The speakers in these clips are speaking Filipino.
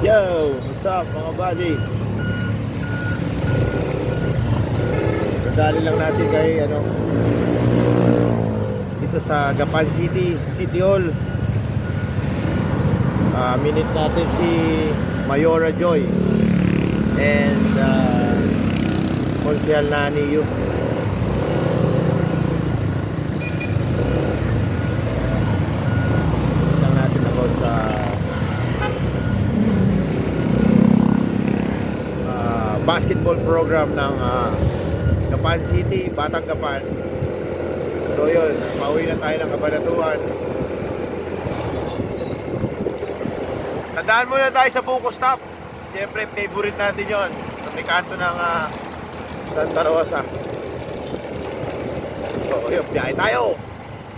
What's up mga buddy? Nadali lang natin kay ano dito sa Gapan City, City Hall. Ah, minute natin si Mayora Joy and uh, Konsehal Nani Yu. lang natin ako sa ah, basketball program ng ah, Gapan City, Batang Gapan. So yun, pauwi na tayo ng kabanatuan. Tandaan muna tayo sa Buko Stop. Siyempre, favorite natin yon Sa may kanto ng ah, Santa Rosa. So yun, biyahe tayo.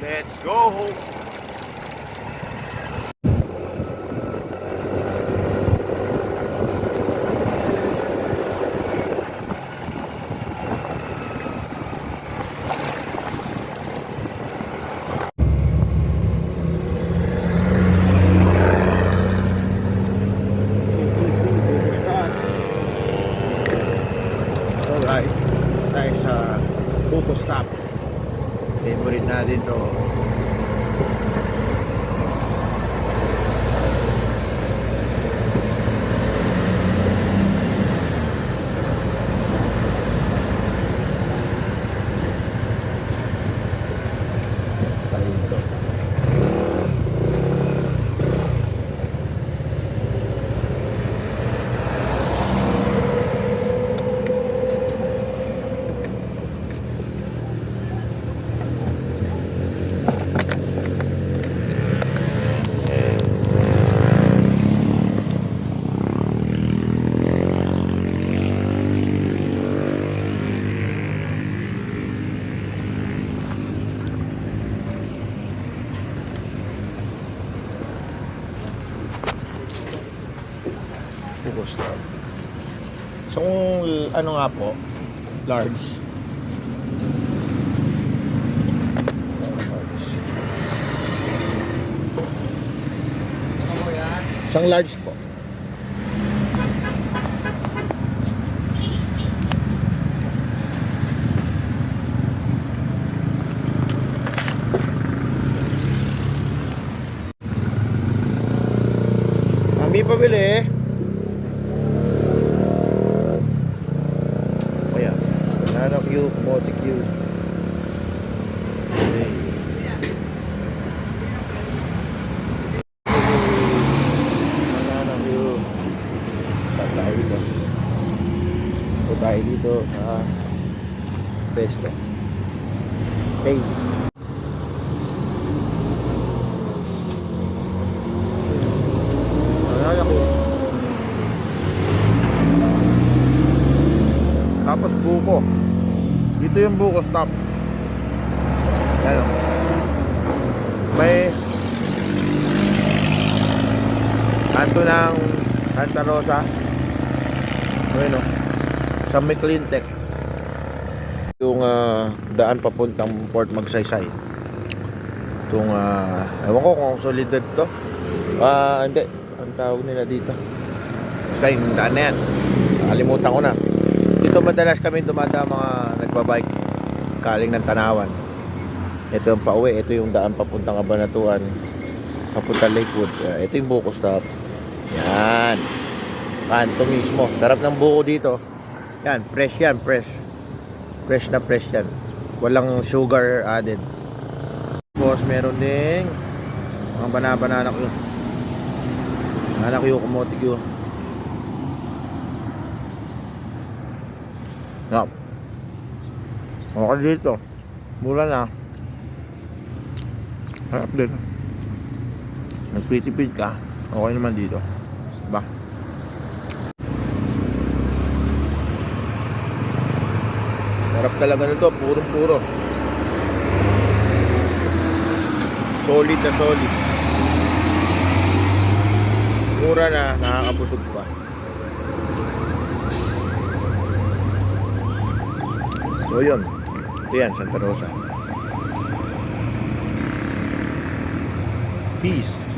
Let's go! Alright. Tayo sa Buko Stop. Favorite natin to. Tayo dito. Buko Stop. So kung ano nga po, large. Isang large po. Kami pabili. O yan. Banana Q, Mote Q. Okay. Banana Q. Saan tayo dito? O tayo dito sa Pesto. Okay. Banana. Tapos buko. Dito yung buko stop. Yan o. May kanto ng Santa Rosa. Ayun o. Sa may Cleantech. Yung ah, daan papuntang Port Magsaysay. Itong, ah, ewan ko kung solidad to. Ah, hindi. Ang tawag nila dito. Basta yung daan na yan. Nakalimutan ko na. Dito madalas kami dumadaan mga nagbabike kaling ng Tanawan. Ito yung pauwi, ito yung daan papuntang Kabanatuan, papuntang Lakewood. Uh, ito yung buko stop. Yan. Kanto mismo. Sarap ng buko dito. Yan, fresh yan, fresh. Fresh na fresh yan. Walang sugar added. Tapos meron ding mga banana-banana ko. Anak ko kumote ko. Yup. Okay dito. Mura na. Harap din. Nagpitipid ka. Okay naman dito. Diba? Harap talaga nito. Puro-puro. Solid na solid. Mura na. Nakakabusog pa. So yun. Ito yan, Santa Rosa. Peace.